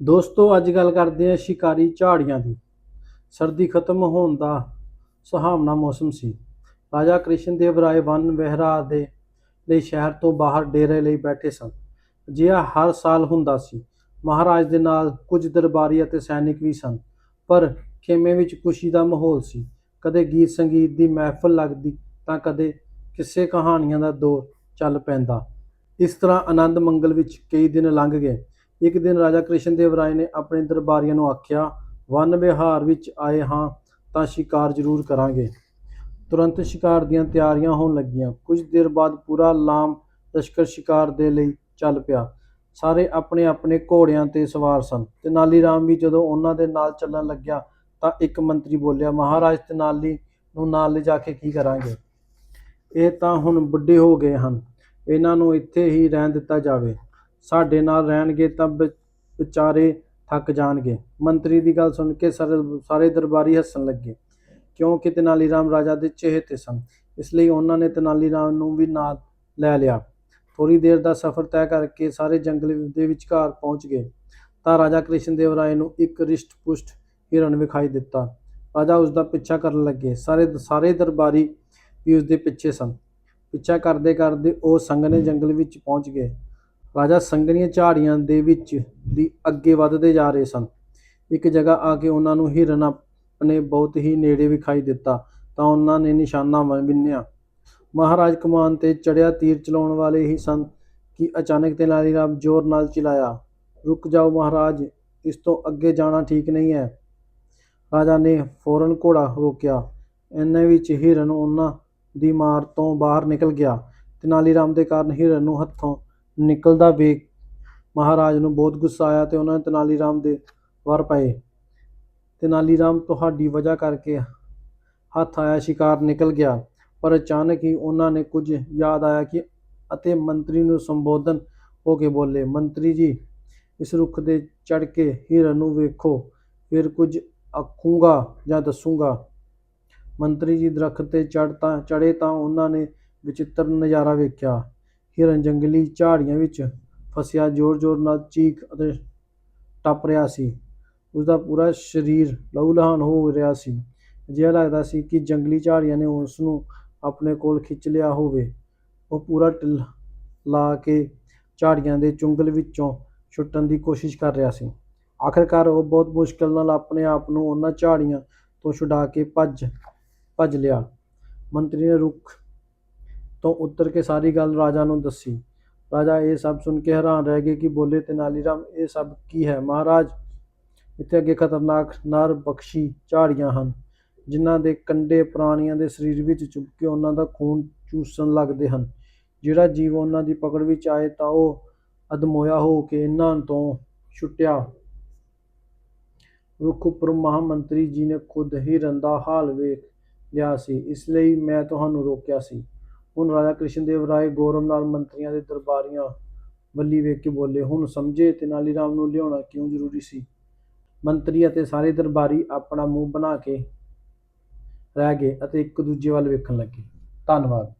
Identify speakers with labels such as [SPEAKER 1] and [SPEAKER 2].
[SPEAKER 1] ਦੋਸਤੋ, ਅੱਜ ਗੱਲ ਕਰਦੇ ਹਾਂ ਸ਼ਿਕਾਰੀ ਝਾੜੀਆਂ ਦੀ। ਸਰਦੀ ਖਤਮ ਹੋਣ ਦਾ ਸੁਹਾਵਣਾ ਮੌਸਮ ਸੀ। ਰਾਜਾ ਕ੍ਰਿਸ਼ਨ ਦੇਵ ਰਾਏ ਵਨ ਵਿਹਾਰ ਦੇ ਲਈ ਸ਼ਹਿਰ ਤੋਂ ਬਾਹਰ ਡੇਰੇ ਲਈ ਬੈਠੇ ਸਨ। ਅਜਿਹਾ ਹਰ ਸਾਲ ਹੁੰਦਾ ਸੀ। ਮਹਾਰਾਜ ਦੇ ਨਾਲ ਕੁਝ ਦਰਬਾਰੀ ਅਤੇ ਸੈਨਿਕ ਵੀ ਸਨ, ਪਰ ਖੇਮੇ ਵਿੱਚ ਖੁਸ਼ੀ ਦਾ ਮਾਹੌਲ ਸੀ। ਕਦੇ ਗੀਤ ਸੰਗੀਤ ਦੀ ਮਹਿਫਲ ਲੱਗਦੀ ਤਾਂ ਕਦੇ ਕਿਸੇ ਕਹਾਣੀਆਂ ਦਾ ਦੌਰ ਚੱਲ ਪੈਂਦਾ। ਇਸ ਤਰ੍ਹਾਂ ਆਨੰਦ ਮੰਗਲ ਵਿੱਚ ਕਈ ਦਿਨ ਲੰਘ ਗਏ। ਇੱਕ ਦਿਨ ਰਾਜਾ ਕ੍ਰਿਸ਼ਨ ਦੇਵ ਰਾਏ ਨੇ ਆਪਣੇ ਦਰਬਾਰੀਆਂ ਨੂੰ ਆਖਿਆ, ਵਨ ਵਿਹਾਰ ਵਿੱਚ ਆਏ ਹਾਂ, ਤਾਂ ਸ਼ਿਕਾਰ ਜ਼ਰੂਰ ਕਰਾਂਗੇ। ਤੁਰੰਤ ਸ਼ਿਕਾਰ ਦੀਆਂ ਤਿਆਰੀਆਂ ਹੋਣ ਲੱਗੀਆਂ। ਕੁਝ ਦੇਰ ਬਾਅਦ ਪੂਰਾ ਲਾਮ ਲਸ਼ਕਰ ਸ਼ਿਕਾਰ ਦੇ ਲਈ ਚੱਲ ਪਿਆ। ਸਾਰੇ ਆਪਣੇ ਆਪਣੇ ਘੋੜਿਆਂ ਤੇ ਸਵਾਰ ਸਨ। ਤੇਨਾਲੀ ਰਾਮ ਵੀ ਜਦੋਂ ਉਹਨਾਂ ਦੇ ਨਾਲ ਚੱਲਣ ਲੱਗਿਆ, ਤਾਂ ਇੱਕ ਮੰਤਰੀ ਬੋਲਿਆ, ਮਹਾਰਾਜ, ਤੇਨਾਲੀ ਨੂੰ ਨਾਲ ਲਿਜਾ ਕੇ ਕੀ ਕਰਾਂਗੇ? ਇਹ ਤਾਂ ਹੁਣ ਬੁੱਢੇ ਹੋ ਗਏ ਹਨ। ਇਹਨਾਂ ਨੂੰ ਇੱਥੇ ਹੀ ਰਹਿਣ ਦਿੱਤਾ ਜਾਵੇ। ਸਾਡੇ ਨਾਲ ਰਹਿਣਗੇ ਤਾਂ ਵਿ- ਵਿਚਾਰੇ ਥੱਕ ਜਾਣਗੇ। ਮੰਤਰੀ ਦੀ ਗੱਲ ਸੁਣ ਕੇ ਸਾਰੇ ਸਾਰੇ ਦਰਬਾਰੀ ਹੱਸਣ ਲੱਗੇ। ਕਿਉਂਕਿ ਤੇਨਾਲੀ ਰਾਮ ਰਾਜਾ ਦੇ ਚਹੇਤੇ ਸਨ। ਇਸ ਲਈ ਉਹਨਾਂ ਨੇ ਤੇਨਾਲੀ ਰਾਮ ਨੂੰ ਵੀ ਨਾਲ ਲੈ ਲਿਆ। ਥੋੜੀ ਦੇਰ ਦਾ ਸਫ਼ਰ ਤੈਅ ਕਰਕੇ ਸਾਰੇ ਜੰਗਲ ਦੇ ਵਿਚਕਾਰ ਪਹੁੰਚ ਗਏ। ਤਾਂ ਰਾਜਾ ਕ੍ਰਿਸ਼ਨ ਦੇਵ ਰਾਏ ਨੂੰ ਇੱਕ ਰਿਸ਼ਟ ਪੁਸ਼ਟ ਹਿਰਨ ਵਿਖਾਈ ਦਿੱਤਾ। ਰਾਜਾ ਉਸ ਦਾ ਪਿੱਛਾ ਕਰਨ ਲੱਗੇ। ਸਾਰੇ ਸਾਰੇ ਦਰਬਾਰੀ ਵੀ ਉਸ ਦੇ ਪਿੱਛੇ ਸਨ। ਪਿੱਛਾ ਕਰਦੇ ਕਰਦੇ ਉਹ ਸੰਘਣੇ ਜੰਗਲ ਵਿੱਚ ਪਹੁੰਚ ਗਏ। ਰਾਜਾ ਸੰਘਣੀਆਂ ਝਾੜੀਆਂ ਦੇ ਵਿੱਚ ਦੀ ਅੱਗੇ ਵੱਧਦੇ ਜਾ ਰਹੇ ਸਨ। ਇੱਕ ਜਗ੍ਹਾ ਆ ਕੇ ਉਹਨਾਂ ਨੂੰ ਹਿਰਨ ਆਪਣੇ ਬਹੁਤ ਹੀ ਨੇੜੇ ਵਿਖਾਈ ਦਿੱਤਾ, ਤਾਂ ਉਹਨਾਂ ਨੇ ਨਿਸ਼ਾਨਾ ਵਿੰਨਿਆ। ਮਹਾਰਾਜ ਕਮਾਨ ਤੇ ਚੜਿਆ ਤੀਰ ਚਲਾਉਣ ਵਾਲੇ ਹੀ ਸਨ ਕਿ ਅਚਾਨਕ ਤੇਨਾਲੀ ਰਾਮ ਜ਼ੋਰ ਨਾਲ ਚਿਲਾਇਆ, ਰੁਕ ਜਾਓ ਮਹਾਰਾਜ, ਇਸ ਤੋਂ ਅੱਗੇ ਜਾਣਾ ਠੀਕ ਨਹੀਂ ਹੈ। ਰਾਜਾ ਨੇ ਫੌਰਨ ਘੋੜਾ ਰੋਕਿਆ। ਇੰਨੇ ਵਿੱਚ ਹਿਰਨ ਉਹਨਾਂ ਦੀ ਮਾਰ ਤੋਂ ਬਾਹਰ ਨਿਕਲ ਗਿਆ ਤੇਨਾਲੀ ਰਾਮ ਦੇ ਕਾਰਨ ਹਿਰਨ ਨੂੰ ਹੱਥੋਂ ਨਿਕਲਦਾ ਵੇਖ ਮਹਾਰਾਜ ਨੂੰ ਬਹੁਤ ਗੁੱਸਾ ਆਇਆ ਤੇ ਉਹਨਾਂ ਨੇ ਤੇਨਾਲੀ ਰਾਮ ਦੇ ਵਰ ਪਏ। ਤੇਨਾਲੀ ਰਾਮ ਤੁਹਾਡੀ ਵਜ੍ਹਾ ਕਰਕੇ ਹੱਥ ਆਇਆ, ਸ਼ਿਕਾਰ ਨਿਕਲ ਗਿਆ, ਪਰ ਅਚਾਨਕ ਹੀ ਉਹਨਾਂ ਨੇ ਕੁਝ ਯਾਦ ਆਇਆ ਕਿ ਅਤੇ ਮੰਤਰੀ ਨੂੰ ਸੰਬੋਧਨ ਹੋ ਕੇ ਬੋਲੇ, ਮੰਤਰੀ ਜੀ, ਇਸ ਰੁੱਖ ਦੇ ਚੜ ਕੇ ਹਿਰਨ ਨੂੰ ਵੇਖੋ, ਫਿਰ ਕੁਝ ਆਖੂੰਗਾ ਜਾਂ ਦੱਸੂੰਗਾ। ਮੰਤਰੀ ਜੀ ਦਰਖਤ ਤੇ ਚੜ ਤਾਂ ਚੜੇ ਤਾਂ ਉਹਨਾਂ ਨੇ ਵਿਚਿੱਤਰ ਨਜ਼ਾਰਾ ਵੇਖਿਆ। ਹਿਰਨ ਜੰਗਲੀ ਝਾੜੀਆਂ ਵਿੱਚ ਫਸਿਆ, ਜ਼ੋਰ-ਜ਼ੋਰ ਨਾਲ ਚੀਕ ਅਤੇ ਟੱਪ ਰਿਹਾ ਸੀ। ਉਸਦਾ ਪੂਰਾ ਸਰੀਰ ਲਹੂ-ਲਹਾਨ ਹੋ ਰਿਹਾ ਸੀ। ਅਜਿਹਾ ਲੱਗਦਾ ਸੀ ਕਿ ਜੰਗਲੀ ਝਾੜੀਆਂ ਨੇ ਉਸਨੂੰ ਆਪਣੇ ਕੋਲ ਖਿੱਚ ਲਿਆ ਹੋਵੇ। ਉਹ ਪੂਰਾ ਢਿੱਲ ਲਾ ਕੇ ਝਾੜੀਆਂ ਦੇ ਚੁੰਗਲ ਵਿੱਚੋਂ ਛੁੱਟਣ ਦੀ ਕੋਸ਼ਿਸ਼ ਕਰ ਰਿਹਾ ਸੀ। ਆਖਰਕਾਰ ਉਹ ਬਹੁਤ ਮੁਸ਼ਕਲ ਨਾਲ ਆਪਣੇ ਆਪ ਨੂੰ ਉਹਨਾਂ ਝਾੜੀਆਂ ਤੋਂ ਛੁਡਾ ਕੇ ਭੱਜ ਭੱਜ ਲਿਆ। ਮੰਤਰੀ ਨੇ ਰੁੱਖ ਤੋਂ ਉਤਰ ਕੇ ਸਾਰੀ ਗੱਲ ਰਾਜਾ ਨੂੰ ਦੱਸੀ। ਰਾਜਾ ਇਹ ਸਭ ਸੁਣ ਕੇ ਹੈਰਾਨ ਰਹਿ ਗਏ ਕਿ ਬੋਲੇ ਤੇਨਾਲੀ ਰਾਮ ਇਹ ਸਭ ਕੀ ਹੈ? ਮਹਾਰਾਜ, ਇੱਥੇ ਅੱਗੇ ਖਤਰਨਾਕ ਨਰ ਬਖਸ਼ੀ ਝਾੜੀਆਂ ਹਨ, ਜਿਨ੍ਹਾਂ ਦੇ ਕੰਡੇ ਪ੍ਰਾਣੀਆਂ ਦੇ ਸਰੀਰ ਵਿੱਚ ਚੁੱਭ ਕੇ ਉਹਨਾਂ ਦਾ ਖੂਨ ਚੂਸਣ ਲੱਗਦੇ ਹਨ। ਜਿਹੜਾ ਜੀਵ ਉਹਨਾਂ ਦੀ ਪਕੜ ਵਿੱਚ ਆਏ ਤਾਂ ਉਹ ਅਦਮੋਇਆ ਹੋ ਕੇ ਇਹਨਾਂ ਤੋਂ ਛੁੱਟਿਆ। ਰੁੱਖ ਉੱਪਰ ਮਹਾਮੰਤਰੀ ਜੀ ਨੇ ਖੁਦ ਹੀ ਰੰਦਾ ਹਾਲ ਵੇਖ ਲਿਆ ਸੀ। ਇਸ ਲਈ ਮੈਂ ਤੁਹਾਨੂੰ ਰੋਕਿਆ ਸੀ। ਹੁਣ ਰਾਜਾ ਕ੍ਰਿਸ਼ਨ ਦੇਵ ਰਾਏ ਗੌਰਵ ਨਾਲ ਮੰਤਰੀਆਂ ਦੇ ਦਰਬਾਰੀਆਂ ਵੱਲੀ ਵੇਖ ਕੇ ਬੋਲੇ, ਹੁਣ ਸਮਝੇ ਤੇਨਾਲੀ ਰਾਮ ਨੂੰ ਲਿਆਉਣਾ ਕਿਉਂ ਜ਼ਰੂਰੀ ਸੀ? ਮੰਤਰੀ ਅਤੇ ਸਾਰੇ ਦਰਬਾਰੀ ਆਪਣਾ ਮੂੰਹ ਬਣਾ ਕੇ ਰਹਿ ਗਏ ਅਤੇ ਇੱਕ ਦੂਜੇ ਵੱਲ ਵੇਖਣ ਲੱਗੇ। ਧੰਨਵਾਦ।